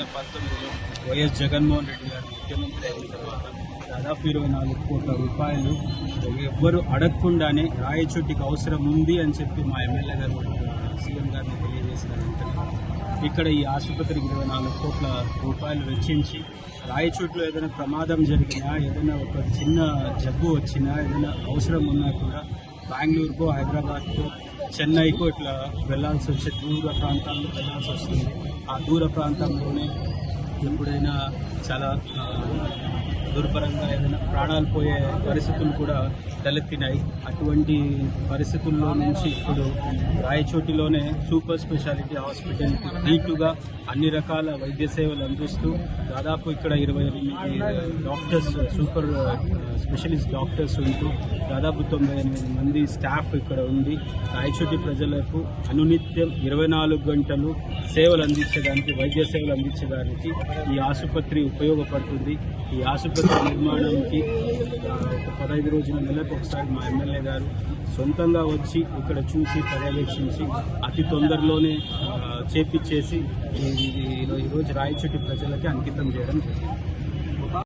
వేల పంతొమ్మిదిలో వైఎస్ జగన్మోహన్ రెడ్డి గారు ముఖ్యమంత్రి అయిన తర్వాత దాదాపు ఇరవై నాలుగు కోట్ల రూపాయలు ఎవ్వరు అడగకుండానే రాయచోటికి అవసరం ఉంది అని చెప్పి మా ఎమ్మెల్యే గారు సీఎం గారిని తెలియజేసిన వెంటనే. ఇక్కడ ఈ ఆసుపత్రికి ఇరవై నాలుగు కోట్ల రూపాయలు వెచ్చించి రాయచోట్లో ఏదైనా ప్రమాదం జరిగినా ఏదైనా ఒక చిన్న జబ్బు వచ్చినా ఏదైనా అవసరం ఉన్నా కూడా బెంగళూరుకో హైదరాబాద్కో చెన్నైకు ఇట్లా వెళ్ళాల్సి వచ్చే దూర ప్రాంతాల్లో వెళ్ళాల్సి వస్తుంది. ఆ దూర ప్రాంతంలోనే ఎప్పుడైనా చాలా దుర్భరంగా ఏదైనా ప్రాణాలు పోయే పరిస్థితులు కూడా తలెత్తినాయి. అటువంటి పరిస్థితుల్లో నుంచి ఇప్పుడు రాయచోటిలోనే సూపర్ స్పెషాలిటీ హాస్పిటల్ నీటుగా అన్ని రకాల వైద్య సేవలు అందిస్తూ దాదాపు ఇక్కడ ఇరవై డాక్టర్స్ సూపర్ స్పెషలిస్ట్ డాక్టర్స్ ఉంటూ దాదాపు తొంభై ఎనిమిది మంది స్టాఫ్ ఇక్కడ ఉంది. రాయచోటి ప్రజలకు అనునిత్యం ఇరవై నాలుగు గంటలు సేవలు అందించడానికి వైద్య సేవలు అందించడానికి ఈ ఆసుపత్రి ఉపయోగపడుతుంది. ఈ ఆసుపత్రి నిర్మాణానికి పదహైదు రోజుల నెలకు ఒకసారి మా ఎమ్మెల్యే గారు సొంతంగా వచ్చి ఇక్కడ చూసి పర్యవేక్షించి అతి తొందరలోనే చేపిచ్చేసి ఈరోజు రాయచోటి ప్రజలకి అంకితం చేయడం జరిగింది.